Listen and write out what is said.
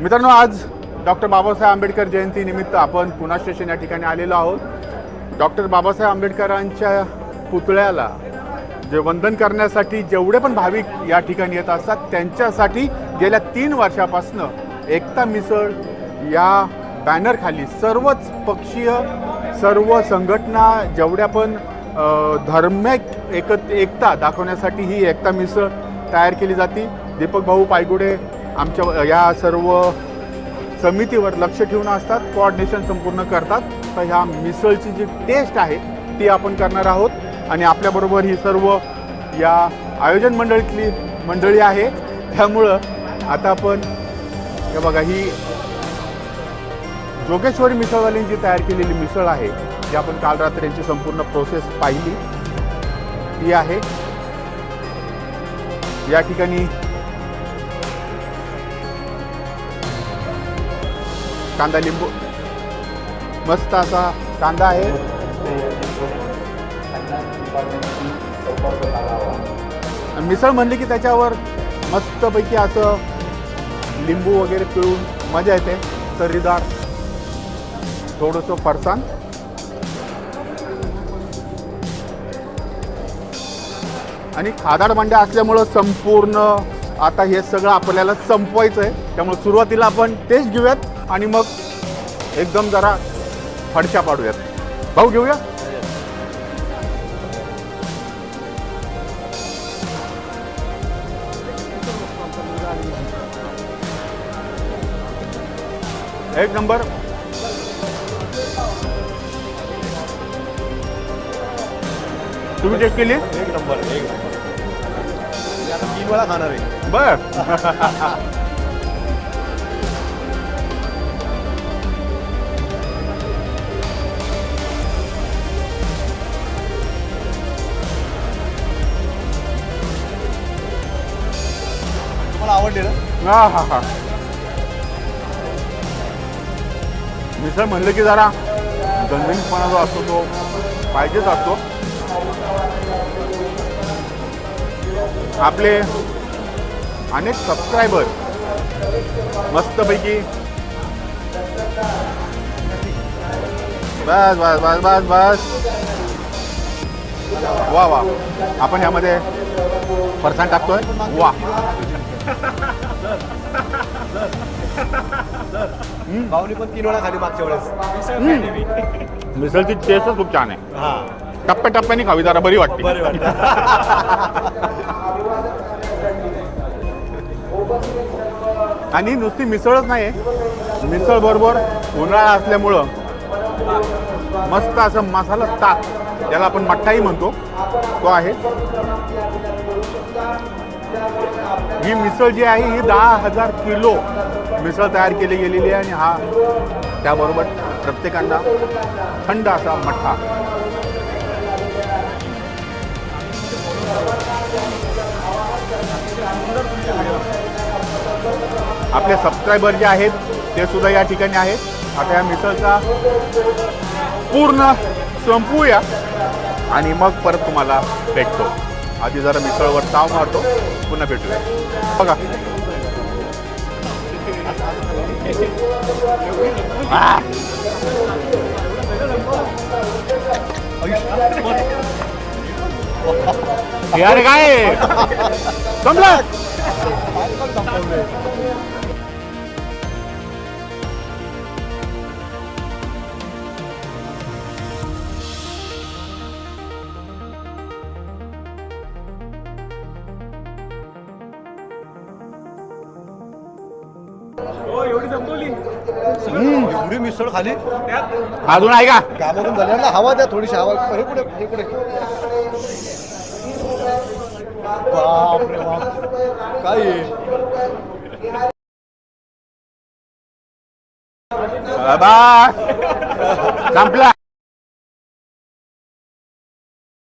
मित्रांनो आज डॉक्टर बाबासाहेब आंबेडकर जयंतीनिमित्त आपण पुणा स्टेशन या ठिकाणी आलेलो आहोत. डॉक्टर बाबासाहेब आंबेडकरांच्या पुतळ्याला जे वंदन करण्यासाठी जेवढे पण भाविक या ठिकाणी येत असतात त्यांच्यासाठी गेल्या तीन वर्षापासनं एकता मिसळ या बॅनरखाली सर्वच पक्षीय सर्व संघटना जेवढ्या पण अ, धार्मिक एकत एकता दाखवण्यासाठी ही एकता मिसळ तयार केली जाते. दीपक भाऊ पायगुडे आमच्या या सर्व समितीवर लक्ष ठेवून असतात कोऑर्डिनेशन संपूर्ण करतात. तर ह्या मिसळची जी टेस्ट आहे ती आपण करणार आहोत. आणि आपल्याबरोबर ही सर्व या आयोजन मंडळीतली मंडळी आहे. त्यामुळं आता आपण हे बघा ही जोगेश्वरी मिसळवाल्यांची तयार केलेली मिसळ आहे जी आपण काल रात्री यांची संपूर्ण प्रोसेस पाहिली. ती आहे. या ठिकाणी कांदा लिंबू. मस्त असा कांदा आहे. मिसळ म्हणली की त्याच्यावर मस्तपैकी असं लिंबू वगैरे पिळून मजा येते. तर्रीदार थोडंसं फरसाण. आणि खादाड मांड्या असल्यामुळं संपूर्ण आता हे सगळं आपल्याला संपवायचं आहे. त्यामुळे सुरुवातीला आपण तेच घेऊयात आणि मग एकदम जरा फडशा पाडूयात. भाऊ घेऊया? एक नंबर. तुम्ही चेक केली? एक नंबर एक नंबर. मी तीन वेळा खाणार आहे. बर तुम्हाला आवडले ना? हा हा हा. मिसळ म्हणलं की जरा गणगणितपणा जो असतो तो. पाहिजेच असतो. आपले अनेक सबस्क्रायबर मस्तपैकी. बस बस बस बस बस. वा वा. आपण यामध्ये फरसाण टाकतोय? वा. भाऊनी पण तीन वेळा खाली मागच्या वेळेस. मिसळची टेस्टच खूप छान आहे. टप्प्याटप्प्याने खावी जरा बरी वाटते. बरे वाटतं. आणि नुसती मिसळच नाही मिसळ बरोबर उन्हाळा असल्यामुळं मस्त असं मसाला ताक ज्याला आपण मठ्ठाही म्हणतो तो आहे. ही मिसळ जी आहे ही दहा हजार किलो मिसळ तयार केली गेलेली आहे आणि हा त्याबरोबर प्रत्येकांना थंड असा मठ्ठा. आपले सबस्क्रायबर जे आहेत ते सुद्धा या ठिकाणी आहेत. आता या मिसळचा पूर्ण संपूया. आणि मग परत तुम्हाला भेटतो. आधी जरा मिसळवर ताव मारतो. पुन्हा भेटूया. बघा. यार काय? समजा एवढी मिसळ खाली. अजून आहे का? कामातून झाली. ना हवा द्या थोडीशी हवा. हे कुठे? हे कुठे? बाप रे बाप. काय आहे? बाबा. संपला.